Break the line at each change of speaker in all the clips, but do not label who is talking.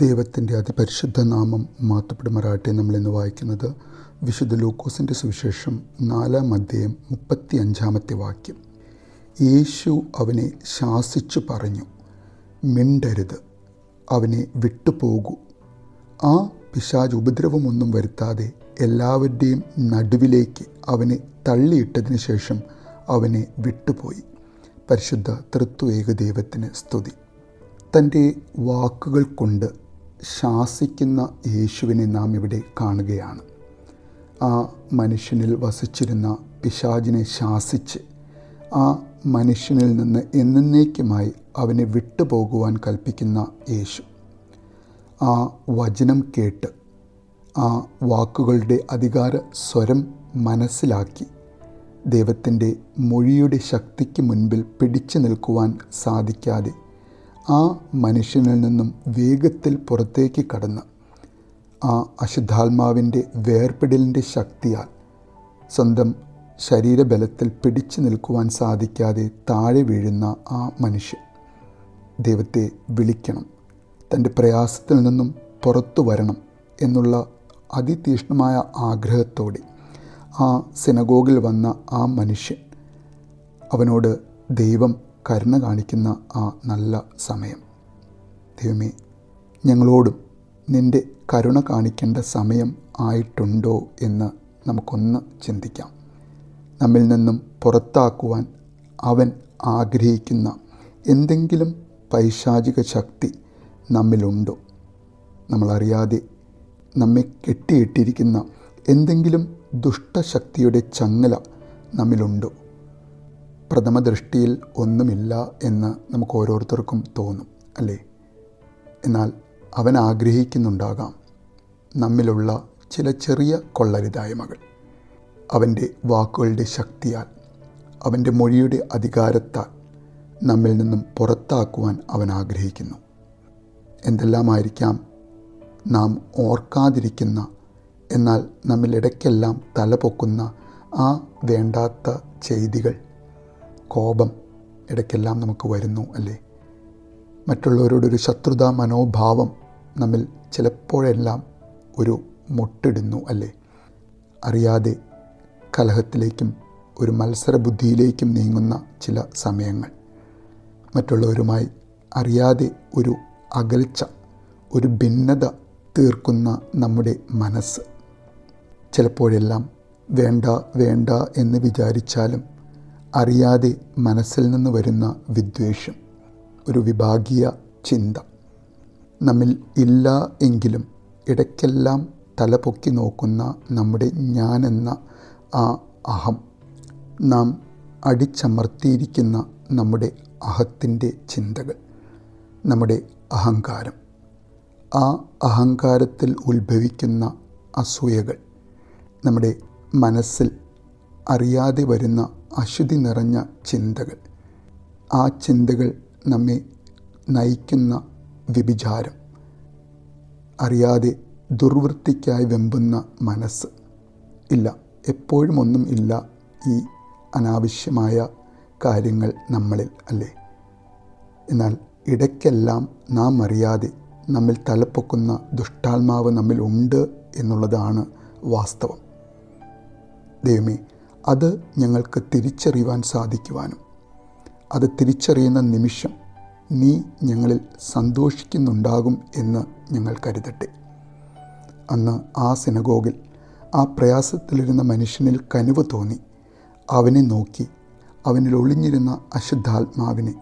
ദൈവത്തിന്റെ അതിപരിശുദ്ധ നാമം മാത്തപ്പെടുമരാട്ടെ നമ്മൾ ഇന്ന് വായിക്കുന്നത് വിശുദ്ധ ലൂക്കോസിന്റെ സുവിശേഷം നാലാം അധ്യായം മുപ്പത്തി അഞ്ചാമത്തെ വാക്യം. യേശു അവനെ ശാസിച്ചു പറഞ്ഞു മിണ്ടരുത് അവനെ വിട്ടുപോകൂ. ആ പിശാജ് ഉപദ്രവമൊന്നും വരുത്താതെ എല്ലാവരുടെയും നടുവിലേക്ക് അവനെ തള്ളിയിട്ടതിന് ശേഷം അവനെ വിട്ടുപോയി. പരിശുദ്ധ തൃത്വ ദൈവത്തിന് സ്തുതി. തന്റെ വാക്കുകൾ കൊണ്ട് ശാസിക്കുന്ന യേശുവിനെ നാം ഇവിടെ കാണുകയാണ്. ആ മനുഷ്യനിൽ വസിച്ചിരുന്ന പിശാചിനെ ശാസിച്ച് ആ മനുഷ്യനിൽ നിന്ന് എന്നേക്കുമായി അവനെ വിട്ടുപോകുവാൻ കൽപ്പിക്കുന്ന യേശു. ആ വചനം കേട്ട് ആ വാക്കുകളുടെ അധികാര സ്വരം മനസ്സിലാക്കി ദൈവത്തിന്റെ മൊഴിയുടെ ശക്തിക്ക് മുൻപിൽ പിടിച്ചു നിൽക്കുവാൻ സാധിക്കാതെ ആ മനുഷ്യനിൽ നിന്നും വേഗത്തിൽ പുറത്തേക്ക് കടന്ന് ആ അശുദ്ധാത്മാവിന്റെ വേർപിടലിന്റെ ശക്തിയാൽ സ്വന്തം ശരീരബലത്തിൽ പിടിച്ചു നിൽക്കുവാൻ സാധിക്കാതെ താഴെ വീഴുന്ന ആ മനുഷ്യൻ ദൈവത്തെ വിളിക്കണം തന്റെ പ്രയാസത്തിൽ നിന്നും പുറത്തു വരണം എന്നുള്ള അതിതീഷ്ണമായ ആഗ്രഹത്തോടെ ആ സിനഗോഗിൽ വന്ന ആ മനുഷ്യൻ അവനോട് ദൈവം കരുണ കാണിക്കുന്ന ആ നല്ല സമയം. ദൈവമേ ഞങ്ങളോടും നിന്റെ കരുണ കാണിക്കേണ്ട സമയം ആയിട്ടുണ്ടോ എന്ന് നമുക്കൊന്ന് ചിന്തിക്കാം. നമ്മിൽ നിന്നും പുറത്താക്കുവാൻ അവൻ ആഗ്രഹിക്കുന്ന എന്തെങ്കിലും പൈശാചിക ശക്തി നമ്മിലുണ്ടോ? നമ്മളറിയാതെ നമ്മെ കെട്ടിയിട്ടിരിക്കുന്ന എന്തെങ്കിലും ദുഷ്ടശക്തിയുടെ ചങ്ങല നമ്മിലുണ്ടോ? പ്രഥമ ദൃഷ്ടിയിൽ ഒന്നുമില്ല എന്ന് നമുക്ക് ഓരോരുത്തർക്കും തോന്നും അല്ലേ? എന്നാൽ അവൻ ആഗ്രഹിക്കുന്നുണ്ടാകാം നമ്മിലുള്ള ചില ചെറിയ കൊള്ളരുതായ്മകൾ അവന്റെ വാക്കുകളുടെ ശക്തിയാൽ അവന്റെ മൊഴിയുടെ അധികാരത്താൽ നമ്മിൽ നിന്നും പുറത്താക്കുവാൻ അവൻ ആഗ്രഹിക്കുന്നു. എന്തെല്ലാമായിരിക്കാം നാം ഓർക്കാതിരിക്കുന്ന എന്നാൽ നമ്മിൽ ഇടയ്ക്കെല്ലാം തലപൊക്കുന്ന ആ വേണ്ടാത്ത ചെയ്തികൾ? കോപം ഇടയ്ക്കെല്ലാം നമുക്ക് വരുന്നു അല്ലേ? മറ്റുള്ളവരോടൊരു ശത്രുതാ മനോഭാവം നമ്മിൽ ചിലപ്പോഴെല്ലാം ഒരു മുട്ടിടുന്നു അല്ലേ? അറിയാതെ കലഹത്തിലേക്കും ഒരു മത്സരബുദ്ധിയിലേക്കും നീങ്ങുന്ന ചില സമയങ്ങൾ. മറ്റുള്ളവരുമായി അറിയാതെ ഒരു അകൽച്ച ഒരു ഭിന്നത തീർക്കുന്ന നമ്മുടെ മനസ്സ്. ചിലപ്പോഴെല്ലാം വേണ്ട വേണ്ട എന്ന് വിചാരിച്ചാലും അറിയാതെ മനസ്സിൽ നിന്ന് വരുന്ന വിദ്വേഷം ഒരു വിഭാഗീയ ചിന്ത. നമ്മിൽ ഇല്ല എങ്കിലും ഇടയ്ക്കെല്ലാം തലപൊക്കി നോക്കുന്ന നമ്മുടെ ഞാൻ എന്ന ആ അഹം നാം അടിച്ചമർത്തിയിരിക്കുന്ന നമ്മുടെ അഹത്തിന്റെ ചിന്തകൾ നമ്മുടെ അഹങ്കാരം. ആ അഹങ്കാരത്തിൽ ഉത്ഭവിക്കുന്ന അസൂയകൾ നമ്മുടെ മനസ്സിൽ അറിയാതെ വരുന്ന അശുദ്ധി നിറഞ്ഞ ചിന്തകൾ. ആ ചിന്തകൾ നമ്മെ നയിക്കുന്ന വ്യഭിചാരം. അറിയാതെ ദുർവൃത്തിക്കായി വെമ്പുന്ന മനസ്സ്. ഇല്ല എപ്പോഴും ഒന്നും ഇല്ല ഈ അനാവശ്യമായ കാര്യങ്ങൾ നമ്മളിൽ അല്ലേ? എന്നാൽ ഇടയ്ക്കെല്ലാം നാം അറിയാതെ നമ്മിൽ തലപ്പൊക്കുന്ന ദുഷ്ടാത്മാവ് നമ്മിൽ ഉണ്ട് എന്നുള്ളതാണ് വാസ്തവം. ദൈവമേ അത് ഞങ്ങൾക്ക് തിരിച്ചറിയുവാൻ സാധിക്കുവാനും. അത് തിരിച്ചറിയുന്ന നിമിഷം നീ ഞങ്ങളിൽ സന്തോഷിക്കുന്നുണ്ടാകും എന്ന് ഞങ്ങൾ കരുതട്ടെ. അന്ന് ആ സിനഗോഗിൽ ആ പ്രയാസത്തിലിരുന്ന മനുഷ്യനിൽ കനിവ് തോന്നി. അവനെ നോക്കി അവനിൽ ഒളിഞ്ഞിരുന്ന അശുദ്ധാത്മാവിനെ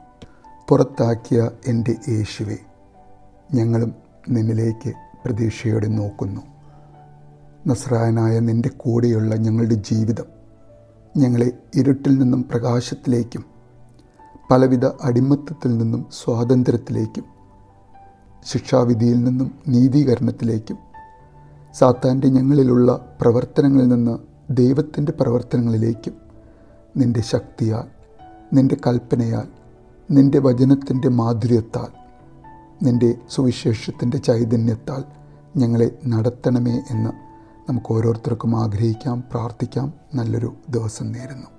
പുറത്താക്കിയ എന്റെ യേശുവെ ഞങ്ങളും നിന്നിലേക്ക് പ്രതീക്ഷയോടെ നോക്കുന്നു. നസ്രായനായ നിന്റെ കൂടെയുള്ള ഞങ്ങളുടെ ജീവിതം ഞങ്ങളെ ഇരുട്ടിൽ നിന്നും പ്രകാശത്തിലേക്കും പലവിധ അടിമത്തത്തിൽ നിന്നും സ്വാതന്ത്ര്യത്തിലേക്കും ശിക്ഷാവിധിയിൽ നിന്നും നീതീകരണത്തിലേക്കും സാത്താന്റെ ഞങ്ങളിലുള്ള പ്രവർത്തനങ്ങളിൽ നിന്ന് ദൈവത്തിന്റെ പ്രവർത്തനങ്ങളിലേക്കും നിന്റെ ശക്തിയാൽ നിന്റെ കൽപ്പനയാൽ നിന്റെ വചനത്തിന്റെ മാധുര്യത്താൽ നിന്റെ സുവിശേഷത്തിന്റെ ചൈതന്യത്താൽ ഞങ്ങളെ നടത്തണമേ എന്ന് നമുക്ക് ഓരോരുത്തർക്കും ആഗ്രഹിക്കാം പ്രാർത്ഥിക്കാം. നല്ലൊരു ദിവസം നേരുന്നു.